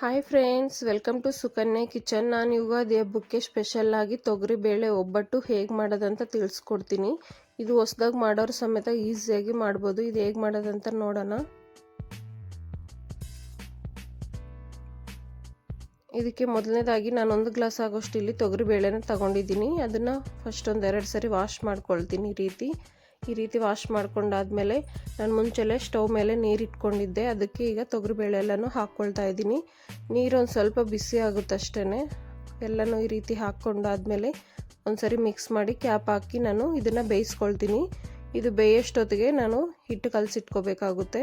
Hi friends welcome to Sukanya kitchen ನಾನು ಯುಗಾದಿ ಹಬ್ಬಕ್ಕೆ ಸ್ಪೆಷಲ್ಲಾಗಿ ತೊಗರಿಬೇಳೆ ಒಬ್ಬಟ್ಟು ಹೇಗೆ ಮಾಡೋದಂತ ತಿಳಿಸ್ಕೊಡ್ತೀನಿ. ಇದು ಹೊಸ್ದಾಗಿ ಮಾಡೋರು ಸಮೇತ ಈಸಿಯಾಗಿ ಮಾಡ್ಬೋದು. ಇದು ಹೇಗೆ ಮಾಡೋದಂತ ನೋಡೋಣ. ಇದಕ್ಕೆ ಮೊದಲನೇದಾಗಿ ನಾನೊಂದು ಗ್ಲಾಸ್ ಆಗೋಷ್ಟು ಇಲ್ಲಿ ತೊಗರಿಬೇಳೆನ ತಗೊಂಡಿದ್ದೀನಿ. ಅದನ್ನು ಫಸ್ಟ್ ಒಂದೆರಡು ಸರಿ ವಾಶ್ ಮಾಡ್ಕೊಳ್ತೀನಿ ರೀತಿ. ಈ ರೀತಿ ವಾಶ್ ಮಾಡ್ಕೊಂಡಾದ್ಮೇಲೆ ನಾನು ಮುಂಚೆಲೆ ಸ್ಟವ್ ಮೇಲೆ ನೀರಿಟ್ಕೊಂಡಿದ್ದೆ ಅದಕ್ಕೆ ಈಗ ತೊಗರಿಬೇಳೆ ಎಲ್ಲನೂ ಹಾಕ್ಕೊಳ್ತಾ ಇದ್ದೀನಿ. ನೀರು ಒಂದು ಸ್ವಲ್ಪ ಬಿಸಿ ಆಗುತ್ತಷ್ಟೇ ಎಲ್ಲನೂ ಈ ರೀತಿ ಹಾಕ್ಕೊಂಡಾದ್ಮೇಲೆ ಒಂದ್ಸರಿ ಮಿಕ್ಸ್ ಮಾಡಿ ಕ್ಯಾಪ್ ಹಾಕಿ ನಾನು ಇದನ್ನು ಬೇಯಿಸ್ಕೊಳ್ತೀನಿ. ಇದು ಬೇಯೋಷ್ಟೊತ್ತಿಗೆ ನಾನು ಹಿಟ್ಟು ಕಲಸಿಟ್ಕೋಬೇಕಾಗುತ್ತೆ.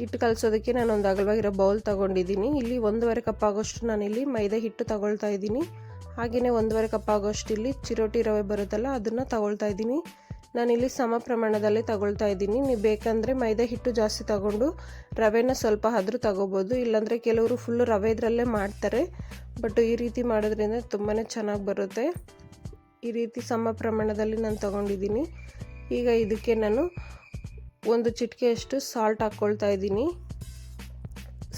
ಹಿಟ್ಟು ಕಲಸೋದಕ್ಕೆ ನಾನು ಒಂದು ಅಗಲವಾಗಿರೋ ಬೌಲ್ ತೊಗೊಂಡಿದ್ದೀನಿ. ಇಲ್ಲಿ ಒಂದೂವರೆ ಕಪ್ ಆಗೋಷ್ಟು ನಾನಿಲ್ಲಿ ಮೈದಾ ಹಿಟ್ಟು ತಗೊಳ್ತಾ ಇದ್ದೀನಿ. ಹಾಗೆಯೇ ಒಂದೂವರೆ ಕಪ್ ಆಗೋಷ್ಟು ಇಲ್ಲಿ ಚಿರೋಟಿ ರವೆ ಬರುತ್ತಲ್ಲ, ಅದನ್ನು ತಗೊಳ್ತಾ ಇದ್ದೀನಿ. ನಾನಿಲ್ಲಿ ಸಮ ಪ್ರಮಾಣದಲ್ಲಿ ತಗೊಳ್ತಾ ಇದ್ದೀನಿ. ನೀವು ಬೇಕಂದರೆ ಮೈದಾ ಹಿಟ್ಟು ಜಾಸ್ತಿ ತಗೊಂಡು ರವೆನ ಸ್ವಲ್ಪ ಆದರೂ ತಗೋಬೋದು. ಇಲ್ಲಾಂದರೆ ಕೆಲವರು ಫುಲ್ಲು ರವೆ ಇದರಲ್ಲೇ ಮಾಡ್ತಾರೆ. ಬಟ್ ಈ ರೀತಿ ಮಾಡೋದ್ರಿಂದ ತುಂಬಾ ಚೆನ್ನಾಗಿ ಬರುತ್ತೆ. ಈ ರೀತಿ ಸಮ ಪ್ರಮಾಣದಲ್ಲಿ ನಾನು ತಗೊಂಡಿದ್ದೀನಿ. ಈಗ ಇದಕ್ಕೆ ನಾನು ಒಂದು ಚಿಟಿಕೆಯಷ್ಟು ಸಾಲ್ಟ್ ಹಾಕ್ಕೊಳ್ತಾ ಇದ್ದೀನಿ.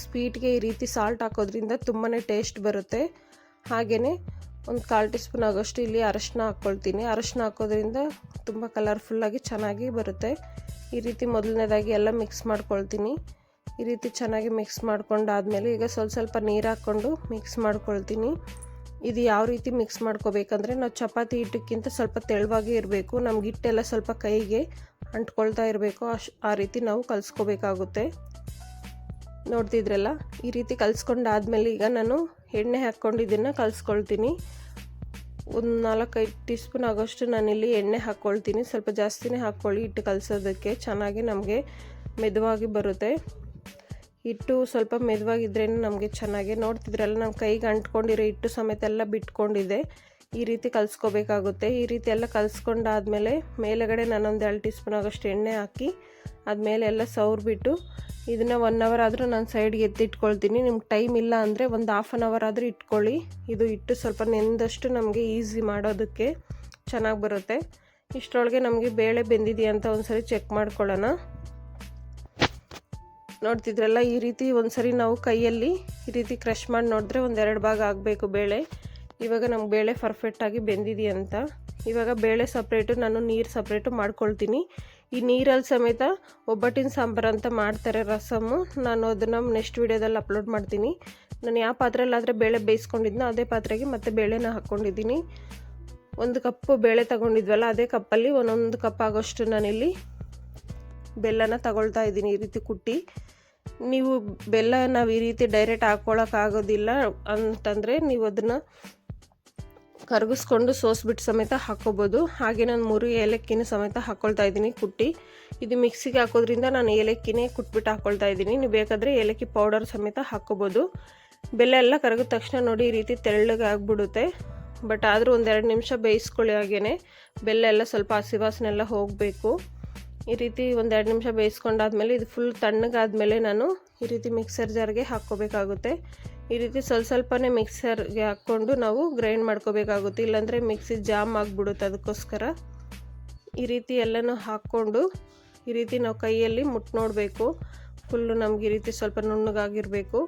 ಸ್ವೀಟ್ಗೆ ಈ ರೀತಿ ಸಾಲ್ಟ್ ಹಾಕೋದ್ರಿಂದ ತುಂಬಾ ಟೇಸ್ಟ್ ಬರುತ್ತೆ. ಹಾಗೆಯೇ ಒಂದು ಕಾಲು ಟೀ ಸ್ಪೂನ್ ಆಗೋಷ್ಟು ಇಲ್ಲಿ ಅರಶಿನ ಹಾಕ್ಕೊಳ್ತೀನಿ. ಅರಶಿನ ಹಾಕೋದ್ರಿಂದ ತುಂಬ ಕಲರ್ಫುಲ್ಲಾಗಿ ಚೆನ್ನಾಗಿ ಬರುತ್ತೆ. ಈ ರೀತಿ ಮೊದಲನೇದಾಗಿ ಎಲ್ಲ ಮಿಕ್ಸ್ ಮಾಡ್ಕೊಳ್ತೀನಿ. ಈ ರೀತಿ ಚೆನ್ನಾಗಿ ಮಿಕ್ಸ್ ಮಾಡ್ಕೊಂಡಾದಮೇಲೆ ಈಗ ಸ್ವಲ್ಪ ಸ್ವಲ್ಪ ನೀರು ಹಾಕ್ಕೊಂಡು ಮಿಕ್ಸ್ ಮಾಡ್ಕೊಳ್ತೀನಿ. ಇದು ಯಾವ ರೀತಿ ಮಿಕ್ಸ್ ಮಾಡ್ಕೋಬೇಕಂದ್ರೆ ನಾವು ಚಪಾತಿ ಹಿಟ್ಟಕ್ಕಿಂತ ಸ್ವಲ್ಪ ತೆಳುವಾಗಿ ಇರಬೇಕು. ನಮ್ಗೆ ಹಿಟ್ಟೆಲ್ಲ ಸ್ವಲ್ಪ ಕೈಗೆ ಅಂಟ್ಕೊಳ್ತಾ ಇರಬೇಕು. ಆ ರೀತಿ ನಾವು ಕಲಿಸ್ಕೋಬೇಕಾಗುತ್ತೆ. ನೋಡ್ತಿದ್ರಲ್ಲ? ಈ ರೀತಿ ಕಲಿಸ್ಕೊಂಡಾದ್ಮೇಲೆ ಈಗ ನಾನು ಎಣ್ಣೆ ಹಾಕ್ಕೊಂಡು ಇದನ್ನು ಕಲಿಸ್ಕೊಳ್ತೀನಿ. ಒಂದು ನಾಲ್ಕೈದು ಟೀ ಸ್ಪೂನ್ ಆಗೋಷ್ಟು ನಾನಿಲ್ಲಿ ಎಣ್ಣೆ ಹಾಕ್ಕೊಳ್ತೀನಿ. ಸ್ವಲ್ಪ ಜಾಸ್ತಿನೇ ಹಾಕ್ಕೊಳ್ಳಿ ಹಿಟ್ಟು ಕಲಸೋದಕ್ಕೆ. ಚೆನ್ನಾಗಿ ನಮಗೆ ಮೆದುವಾಗಿ ಬರುತ್ತೆ. ಹಿಟ್ಟು ಸ್ವಲ್ಪ ಮೆದುವಾಗಿದ್ರೇ ನಮಗೆ ಚೆನ್ನಾಗಿ ನೋಡ್ತಿದ್ರಲ್ಲ ನಮ್ಮ ಕೈಗೆ ಅಂಟ್ಕೊಂಡಿರೋ ಹಿಟ್ಟು ಸಮೇತ ಎಲ್ಲ ಬಿಟ್ಕೊಂಡಿದೆ. ಈ ರೀತಿ ಕಲಿಸ್ಕೋಬೇಕಾಗುತ್ತೆ. ಈ ರೀತಿ ಎಲ್ಲ ಕಲಿಸ್ಕೊಂಡಾದ್ಮೇಲೆ ಮೇಲೆಗಡೆ ನಾನೊಂದು ಎರಡು ಟೀ ಸ್ಪೂನ್ ಆಗೋಷ್ಟು ಎಣ್ಣೆ ಹಾಕಿ ಅದ್ಮೇಲೆ ಎಲ್ಲ ಸವ್ರಿಬಿಟ್ಟು ಇದನ್ನು ಒನ್ ಅವರ್ ಆದರೂ ನಾನು ಸೈಡ್ಗೆ ಎತ್ತಿಟ್ಕೊಳ್ತೀನಿ ನಿಮ್ಗೆ ಟೈಮ್ ಇಲ್ಲ ಅಂದರೆ ಒಂದು ಹಾಫ್ ಆನ್ ಅವರ್ ಆದರೂ ಇಟ್ಕೊಳ್ಳಿ. ಇದು ಇಟ್ಟು ಸ್ವಲ್ಪ ನೆಂದಷ್ಟು ನಮಗೆ ಈಸಿ ಮಾಡೋದಕ್ಕೆ ಚೆನ್ನಾಗಿ ಬರುತ್ತೆ. ಇಷ್ಟರೊಳಗೆ ನಮಗೆ ಬೇಳೆ ಬೆಂದಿದೆಯಾ ಅಂತ ಒಂದ್ಸರಿ ಚೆಕ್ ಮಾಡ್ಕೊಳ್ಳೋಣ. ನೋಡ್ತಿದ್ರಲ್ಲ, ಈ ರೀತಿ ಒಂದ್ಸರಿ ನಾವು ಕೈಯಲ್ಲಿ ಈ ರೀತಿ ಕ್ರಷ್ ಮಾಡಿ ನೋಡಿದ್ರೆ ಒಂದೆರಡು ಭಾಗ ಆಗಬೇಕು ಬೇಳೆ. ಇವಾಗ ನಮ್ಗೆ ಬೇಳೆ ಪರ್ಫೆಕ್ಟಾಗಿ ಬೆಂದಿದೆಯಂತ. ಇವಾಗ ಬೇಳೆ ಸಪ್ರೇಟು ನಾನು ನೀರು ಸಪ್ರೇಟು ಮಾಡ್ಕೊಳ್ತೀನಿ. ಈ ನೀರಲ್ಲಿ ಸಮೇತ ಒಬ್ಬಟ್ಟಿನ ಸಾಂಬಾರು ಅಂತ ಮಾಡ್ತಾರೆ ರಸಮ್ಮು ನಾನು ಅದನ್ನು ನೆಕ್ಸ್ಟ್ ವೀಡಿಯೋದಲ್ಲಿ ಅಪ್ಲೋಡ್ ಮಾಡ್ತೀನಿ. ನಾನು ಯಾವ ಪಾತ್ರೆಯಲ್ಲಾದರೆ ಬೇಳೆ ಬೇಯಿಸ್ಕೊಂಡಿದ್ನೋ, ಅದೇ ಪಾತ್ರೆಗೆ ಮತ್ತೆ ಬೇಳೆನ ಹಾಕ್ಕೊಂಡಿದ್ದೀನಿ ಒಂದು ಕಪ್ಪು ಬೇಳೆ ತಗೊಂಡಿದ್ವಲ್ಲ, ಅದೇ ಕಪ್ಪಲ್ಲಿ ಒಂದೊಂದು ಕಪ್ ಆಗೋಷ್ಟು ನಾನಿಲ್ಲಿ ಬೆಲ್ಲನ ತಗೊಳ್ತಾ ಇದ್ದೀನಿ ಈ ರೀತಿ ಕುಟ್ಟಿ. ನೀವು ಬೆಲ್ಲ ನಾವು ಈ ರೀತಿ ಡೈರೆಕ್ಟ್ ಹಾಕ್ಕೊಳಕ್ಕಾಗೋದಿಲ್ಲ ಅಂತಂದರೆ ನೀವು ಅದನ್ನು ಕರಗಿಸ್ಕೊಂಡು ಸೋಸ್ಬಿಟ್ಟು ಸಮೇತ ಹಾಕ್ಕೋಬೋದು. ಹಾಗೆ ನಾನು ಮೂರು ಏಲಕ್ಕಿನ ಸಮೇತ ಹಾಕ್ಕೊಳ್ತಾ ಇದ್ದೀನಿ ಕುಟ್ಟಿ. ಇದು ಮಿಕ್ಸಿಗೆ ಹಾಕೋದ್ರಿಂದ ನಾನು ಏಲಕ್ಕಿನೇ ಕುಟ್ಬಿಟ್ಟು ಹಾಕ್ಕೊಳ್ತಾ ಇದ್ದೀನಿ. ನೀವು ಬೇಕಾದರೆ ಏಲಕ್ಕಿ ಪೌಡರ್ ಸಮೇತ ಹಾಕ್ಕೋಬೋದು. ಬೆಲ್ಲ ಎಲ್ಲ ಕರಗಿದ ತಕ್ಷಣ ನೋಡಿ ಈ ರೀತಿ ತೆಳ್ಳಗೆ ಆಗಿಬಿಡುತ್ತೆ. ಬಟ್ ಆದರೂ ಒಂದೆರಡು ನಿಮಿಷ ಬೇಯಿಸ್ಕೊಳ್ಳಿ ಹಾಗೇ ಬೆಲ್ಲ ಎಲ್ಲ ಸ್ವಲ್ಪ ಹಸಿ ವಾಸನೆ ಎಲ್ಲ ಹೋಗಬೇಕು. ಈ ರೀತಿ ಒಂದೆರಡು ನಿಮಿಷ ಬೇಯಿಸ್ಕೊಂಡಾದ್ಮೇಲೆ ಇದು ಫುಲ್ ತಣ್ಣಗಾದ್ಮೇಲೆ ನಾನು ಈ ರೀತಿ ಮಿಕ್ಸರ್ ಜಾರ್ಗೆ ಹಾಕ್ಕೋಬೇಕಾಗುತ್ತೆ. ಈ ರೀತಿ ಸ್ವಲ್ಪ ಸ್ವಲ್ಪನೇ ಮಿಕ್ಸರ್ಗೆ ಹಾಕ್ಕೊಂಡು ನಾವು ಗ್ರೈಂಡ್ ಮಾಡ್ಕೋಬೇಕಾಗುತ್ತೆ. ಇಲ್ಲಾಂದರೆ ಮಿಕ್ಸಿ ಜಾಮ್ ಆಗಿಬಿಡುತ್ತೆ ಅದಕ್ಕೋಸ್ಕರ. ಈ ರೀತಿ ಎಲ್ಲನೂ ಹಾಕ್ಕೊಂಡು ಈ ರೀತಿ ನಾವು ಕೈಯಲ್ಲಿ ಮುಟ್ಟು ನೋಡಬೇಕು. ಫುಲ್ಲು ನಮ್ಗೆ ಈ ರೀತಿ ಸ್ವಲ್ಪ ನುಣ್ಣಗಾಗಿರಬೇಕು.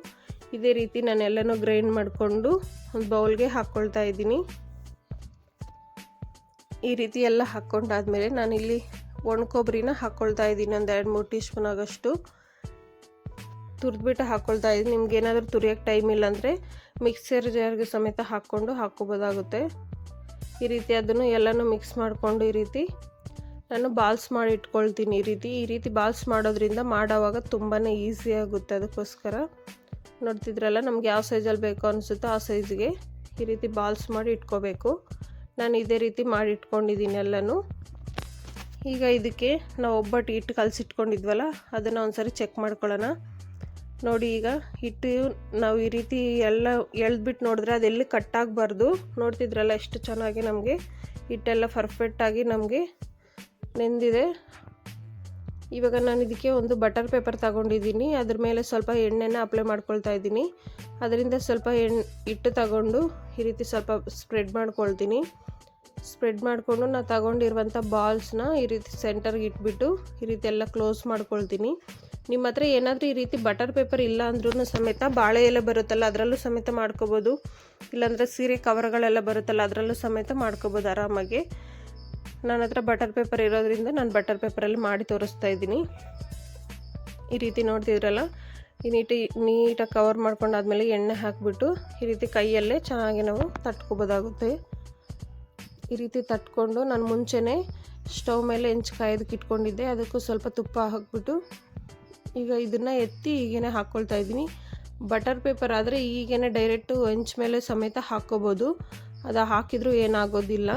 ಇದೇ ರೀತಿ ನಾನು ಎಲ್ಲನೂ ಗ್ರೈಂಡ್ ಮಾಡಿಕೊಂಡು ಒಂದು ಬೌಲ್ಗೆ ಹಾಕ್ಕೊಳ್ತಾ ಇದ್ದೀನಿ. ಈ ರೀತಿ ಎಲ್ಲ ಹಾಕ್ಕೊಂಡಾದ್ಮೇಲೆ ನಾನಿಲ್ಲಿ ಒಣ ಕೊಬ್ಬರಿನ ಹಾಕ್ಕೊಳ್ತಾ ಇದ್ದೀನಿ. ಒಂದು ಎರಡು ಮೂರು ಟೀ ಸ್ಪೂನ್ ಆಗೋಷ್ಟು. ತುರಿದ್ಬಿಟ್ಟು ಹಾಕ್ಕೊಳ್ತಾ ಇದ್ದೀನಿ ನಿಮ್ಗೆ ಏನಾದರೂ ತುರಿಯೋಕ್ಕೆ ಟೈಮ್ ಇಲ್ಲಾಂದರೆ ಮಿಕ್ಸರ್ ಜಾರ್ಗೆ ಸಮೇತ ಹಾಕ್ಕೊಂಡು ಹಾಕ್ಕೋಬೋದಾಗುತ್ತೆ. ಈ ರೀತಿ ಅದನ್ನು ಎಲ್ಲನೂ ಮಿಕ್ಸ್ ಮಾಡಿಕೊಂಡು ಈ ರೀತಿ ನಾನು ಬಾಲ್ಸ್ ಮಾಡಿ ಇಟ್ಕೊಳ್ತೀನಿ ಈ ರೀತಿ. ಈ ರೀತಿ ಬಾಲ್ಸ್ ಮಾಡೋದ್ರಿಂದ ಮಾಡೋವಾಗ ತುಂಬಾ ಈಸಿ ಆಗುತ್ತೆ ಅದಕ್ಕೋಸ್ಕರ. ನೋಡ್ತಿದ್ರಲ್ಲ, ನಮ್ಗೆ ಯಾವ ಸೈಜಲ್ಲಿ ಬೇಕು ಅನಿಸುತ್ತೋ ಆ ಸೈಜ್ಗೆ ಈ ರೀತಿ ಬಾಲ್ಸ್ ಮಾಡಿ ಇಟ್ಕೋಬೇಕು. ನಾನು ಇದೇ ರೀತಿ ಮಾಡಿ ಇಟ್ಕೊಂಡಿದ್ದೀನಿ ಎಲ್ಲನೂ. ಈಗ ಇದಕ್ಕೆ ನಾವು ಒಬ್ಬಟ್ಟು ಹಿಟ್ಟು ಕಲಸಿಟ್ಕೊಂಡಿದ್ವಲ್ಲ, ಅದನ್ನು ಒಂದ್ಸರಿ ಚೆಕ್ ಮಾಡ್ಕೊಳ್ಳೋಣ. ನೋಡಿ ಈಗ ಹಿಟ್ಟು ನಾವು ಈ ರೀತಿ ಎಲ್ಲ ಎಳ್ದ್ಬಿಟ್ಟು ನೋಡಿದ್ರೆ ಅದೆಲ್ಲಿ ಕಟ್ಟಾಗಬಾರ್ದು. ನೋಡ್ತಿದ್ರಲ್ಲ ಎಷ್ಟು ಚೆನ್ನಾಗಿ ನಮಗೆ ಹಿಟ್ಟೆಲ್ಲ ಪರ್ಫೆಕ್ಟಾಗಿ ನಮಗೆ ನೆಂದಿದೆ. ಇವಾಗ ನಾನು ಇದಕ್ಕೆ ಒಂದು ಬಟರ್ ಪೇಪರ್ ತಗೊಂಡಿದ್ದೀನಿ. ಅದ್ರ ಮೇಲೆ ಸ್ವಲ್ಪ ಎಣ್ಣೆನ ಅಪ್ಲೈ ಮಾಡ್ಕೊಳ್ತಾ ಇದ್ದೀನಿ. ಅದರಿಂದ ಸ್ವಲ್ಪ ಎಣ್ಣೆ ಹಿಟ್ಟು ತಗೊಂಡು ಈ ರೀತಿ ಸ್ವಲ್ಪ ಸ್ಪ್ರೆಡ್ ಮಾಡ್ಕೊಳ್ತೀನಿ. ಸ್ಪ್ರೆಡ್ ಮಾಡಿಕೊಂಡು ನಾನು ತಗೊಂಡಿರುವಂಥ ಬಾಲ್ಸ್ನ ಈ ರೀತಿ ಸೆಂಟರ್ಗೆ ಇಟ್ಬಿಟ್ಟು ಈ ರೀತಿ ಎಲ್ಲ ಕ್ಲೋಸ್ ಮಾಡ್ಕೊಳ್ತೀನಿ. ನಿಮ್ಮ ಹತ್ರ ಏನಾದರೂ ಈ ರೀತಿ ಬಟರ್ ಪೇಪರ್ ಇಲ್ಲ ಅಂದ್ರೂ ಸಮೇತ ಬಾಳೆ ಎಲೆ ಬರುತ್ತಲ್ಲ, ಅದರಲ್ಲೂ ಸಮೇತ ಮಾಡ್ಕೋಬೋದು. ಇಲ್ಲಾಂದರೆ ಸೀರೆ ಕವರ್ಗಳೆಲ್ಲ ಬರುತ್ತಲ್ಲ, ಅದರಲ್ಲೂ ಸಮೇತ ಮಾಡ್ಕೋಬೋದು ಆರಾಮಾಗಿ. ನನ್ನ ಹತ್ರ ಬಟರ್ ಪೇಪರ್ ಇರೋದ್ರಿಂದ ನಾನು ಬಟರ್ ಪೇಪರಲ್ಲಿ ಮಾಡಿ ತೋರಿಸ್ತಾ ಇದ್ದೀನಿ. ಈ ರೀತಿ ನೋಡ್ತಿದ್ರಲ್ಲ, ಈ ನೀಟಿ, ನೀಟಾಗಿ ಕವರ್ ಮಾಡ್ಕೊಂಡಾದ್ಮೇಲೆ ಎಣ್ಣೆ ಹಾಕಿಬಿಟ್ಟು ಈ ರೀತಿ ಕೈಯಲ್ಲೇ ಚೆನ್ನಾಗಿ ನಾವು ತಟ್ಕೋಬೋದಾಗುತ್ತೆ. ಈ ರೀತಿ ತಟ್ಕೊಂಡು ನಾನು ಮುಂಚೆನೇ ಸ್ಟವ್ ಮೇಲೆ ಹೆಂಚು ಕಾಯೋದಕ್ಕೆ ಇಟ್ಕೊಂಡಿದ್ದೆ ಅದಕ್ಕೂ ಸ್ವಲ್ಪ ತುಪ್ಪ ಹಾಕ್ಬಿಟ್ಟು ಈಗ ಇದನ್ನು ಎತ್ತಿ ಈಗೇನೆ ಹಾಕ್ಕೊಳ್ತಾ ಇದ್ದೀನಿ. ಬಟರ್ ಪೇಪರ್ ಆದರೆ ಈಗೇನೆ ಡೈರೆಕ್ಟು ಹೆಂಚ್ ಮೇಲೆ ಸಮೇತ ಹಾಕ್ಕೋಬೋದು ಅದು ಹಾಕಿದರೂ ಏನಾಗೋದಿಲ್ಲ.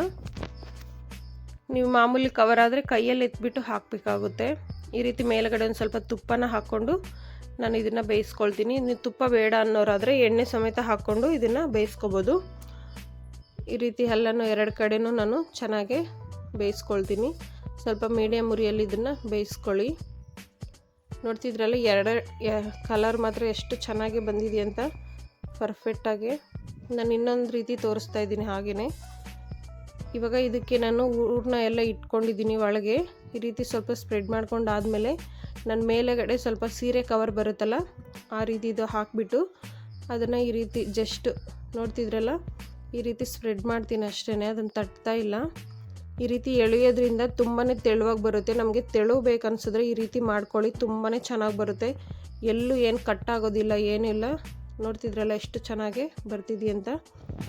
ನೀವು ಮಾಮೂಲಿ ಕವರ್ ಆದರೆ ಕೈಯಲ್ಲಿ ಎತ್ಬಿಟ್ಟು ಹಾಕಬೇಕಾಗುತ್ತೆ. ಈ ರೀತಿ ಮೇಲುಗಡೆ ಒಂದು ಸ್ವಲ್ಪ ತುಪ್ಪನ ಹಾಕ್ಕೊಂಡು ನಾನು ಇದನ್ನು ಬೇಯಿಸ್ಕೊಳ್ತೀನಿ. ನೀವು ತುಪ್ಪ ಬೇಡ ಅನ್ನೋರಾದರೆ ಎಣ್ಣೆ ಸಮೇತ ಹಾಕ್ಕೊಂಡು ಇದನ್ನು ಬೇಯಿಸ್ಕೊಬೋದು. ಈ ರೀತಿ ಹಲ್ಲನ್ನು ಎರಡು ಕಡೆನೂ ನಾನು ಚೆನ್ನಾಗೆ ಬೇಯಿಸ್ಕೊಳ್ತೀನಿ. ಸ್ವಲ್ಪ ಮೀಡಿಯಮ್ ಉರಿಯಲ್ಲಿ ಇದನ್ನು ಬೇಯಿಸ್ಕೊಳ್ಳಿ. ನೋಡ್ತಿದ್ರಲ್ಲ ಎರಡು ಕಲರ್ ಮಾತ್ರ ಎಷ್ಟು ಚೆನ್ನಾಗಿ ಬಂದಿದೆ ಅಂತ ಪರ್ಫೆಕ್ಟಾಗಿ ನಾನು ಇನ್ನೊಂದು ರೀತಿ ತೋರಿಸ್ತಾ ಇದ್ದೀನಿ ಹಾಗೆಯೇ ಇವಾಗ ಇದಕ್ಕೆ ನಾನು ಊರನ್ನ ಎಲ್ಲ ಇಟ್ಕೊಂಡಿದ್ದೀನಿ ಒಳಗೆ. ಈ ರೀತಿ ಸ್ವಲ್ಪ ಸ್ಪ್ರೆಡ್ ಮಾಡ್ಕೊಂಡಾದಮೇಲೆ ನನ್ನ ಮೇಲೆಗಡೆ ಸ್ವಲ್ಪ ಸೀರೆ ಕವರ್ ಬರುತ್ತಲ್ಲ, ಆ ರೀತಿ ಇದು ಹಾಕಿಬಿಟ್ಟು ಅದನ್ನು ಈ ರೀತಿ ಜಸ್ಟ್ ನೋಡ್ತಿದ್ರಲ್ಲ, ಈ ರೀತಿ ಸ್ಪ್ರೆಡ್ ಮಾಡ್ತೀನಿ ಅಷ್ಟೇ ಅದನ್ನು ತಟ್ತಾ ಇಲ್ಲ. ಈ ರೀತಿ ಎಳೆಯೋದ್ರಿಂದ ತುಂಬಾ ತೆಳುವಾಗಿ ಬರುತ್ತೆ. ನಮಗೆ ತೆಳು ಬೇಕನ್ಸಿದ್ರೆ ಈ ರೀತಿ ಮಾಡ್ಕೊಳ್ಳಿ ತುಂಬಾ ಚೆನ್ನಾಗಿ ಬರುತ್ತೆ. ಎಲ್ಲೂ ಏನು ಕಟ್ಟಾಗೋದಿಲ್ಲ ಏನಿಲ್ಲ. ನೋಡ್ತಿದ್ರಲ್ಲ ಎಷ್ಟು ಚೆನ್ನಾಗಿ ಬರ್ತಿದೆಯಂತ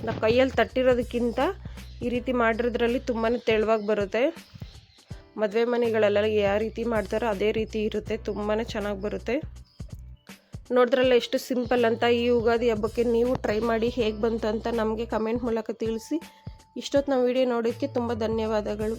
ನಾವು ಕೈಯಲ್ಲಿ ತಟ್ಟಿರೋದಕ್ಕಿಂತ ಈ ರೀತಿ ಮಾಡಿರೋದ್ರಲ್ಲಿ ತುಂಬಾ ತೆಳುವಾಗಿ ಬರುತ್ತೆ. ಮದುವೆ ಮನೆಗಳೆಲ್ಲ ಯಾವ ರೀತಿ ಮಾಡ್ತಾರೋ ಅದೇ ರೀತಿ ಇರುತ್ತೆ ತುಂಬಾ ಚೆನ್ನಾಗಿ ಬರುತ್ತೆ. ನೋಡಿದ್ರಲ್ಲ ಎಷ್ಟು ಸಿಂಪಲ್ ಅಂತ. ಈ ಯುಗಾದಿ ಹಬ್ಬಕ್ಕೆ ನೀವು ಟ್ರೈ ಮಾಡಿ ಹೇಗೆ ಬಂತು ಅಂತ ನಮಗೆ ಕಮೆಂಟ್ ಮೂಲಕ ತಿಳಿಸಿ. ಇಷ್ಟೊತ್ತು ನಾವು ವಿಡಿಯೋ ನೋಡೋಕ್ಕೆ ತುಂಬ ಧನ್ಯವಾದಗಳು.